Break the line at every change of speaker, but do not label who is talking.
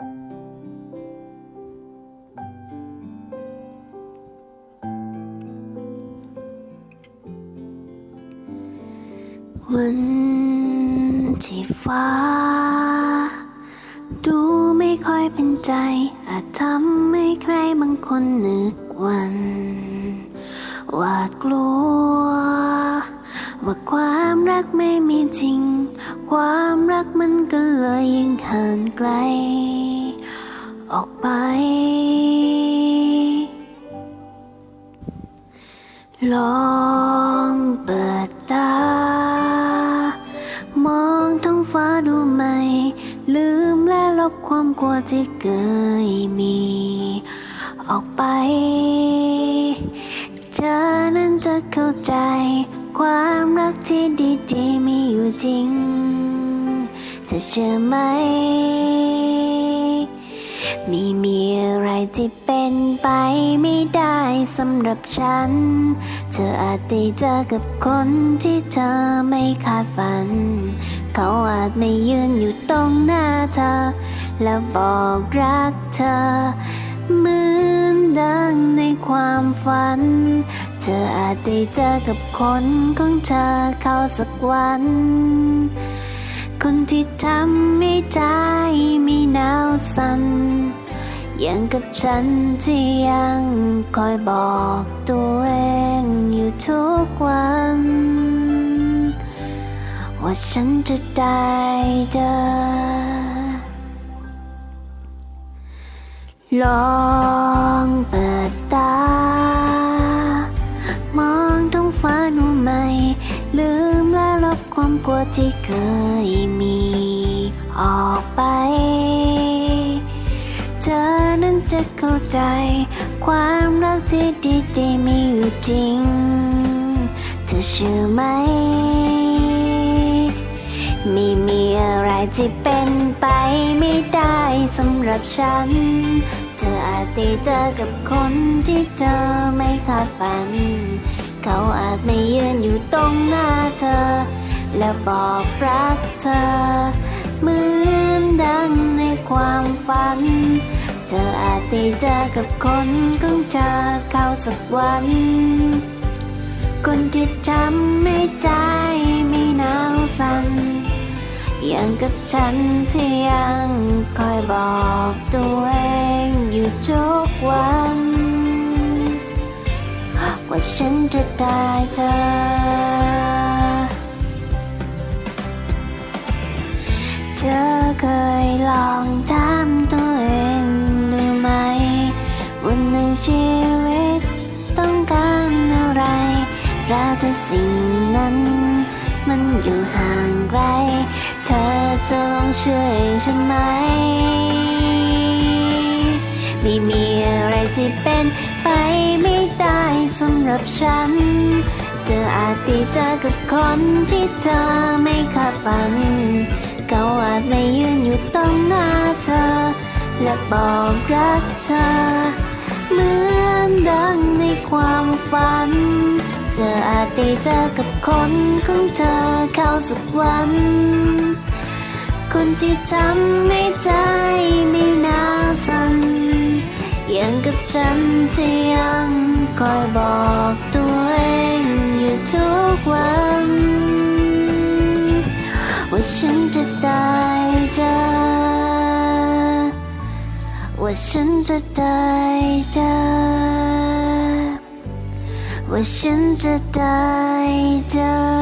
วันที่ฟ้า ดูไม่ค่อยเป็นใจ อาจทำให้ใครบางคนนึกวันหวาดกลัว ว่าความรักไม่มีจริง ความรักมันก็เลยยิ่งห่างไกล ออกไป ลองเปิดตา มองท้องฟ้าดูไหม ลืมและลบความกลัวที่เคยมี ออกไปเธอนั้นจะเข้าใจ ความรักที่ดีๆมีอยู่จริงเธอเชื่อไหม ไม่มีอะไรที่เป็นไปไม่ได้สำหรับฉัน เธออาจได้เจอกับคนที่เธอไม่คาดฝัน เขาอาจไม่ยืนอยู่ตรงหน้าเธอ แล้วบอกรักเธอเหมือนดังในความฝัน เธออาจได้เจอกับคนของเธอเขาสักวัน คนที่ทำให้ใจมีหนาวสั่น ย่างกับฉันที่ยังคอยบอกตัวเองอยู่ทุกวัน ว่าฉันจะได้เจอลองเปิดตา มองท้องฟ้าดูไหม่ ลืมและลบความกลัวที่เคยมี ออกไป จะเข้าใจ ความรักที่ดีๆมีอยู่จริงเธอเชื่อไหม ไม่มีอะไรที่เป็นไปไม่ได้สำหรับฉัน เธออาจได้เจอกับคนที่เธอไม่คาดฝัน เขาอาจไม่ยืนอยู่ตรงหน้าเธอ และบอกรักเธอเมือ เธออาจได้เจอกับคนของเธอเข้าสักวัน คนที่ทำให้ใจไม่หนาวสั่นอย่างกับฉันที่ยังคอยบอกตัวเองอยู่ทุกวัน ว่าฉันจะได้เจอเธอเคยลองถ จะสิ่งนั้น มันอยู่ห่างไกล เธอจะลองช่วยฉันไหม ไม่มีอะไรที่เป็นไปไม่ได้สำหรับฉัน เธออาจได้เจอกับคนที่เธอไม่คาดฝัน เขาอาจไม่ยืนอยู่ตรงหน้าเธอ และบอกรักเธอ เหมือนดังในความฝัน ธออาจได้เจอกับคนของเธอเข้าสักวัน คนที่ทำให้ใจไม่น่าสั่นอย่างกับฉันที่ยังคอยบอกตัวเองอยู่ทุกวัน ว่าฉันจะได้เจอว่าฉันจะได้เจอ ว่าฉันจะได้เจอ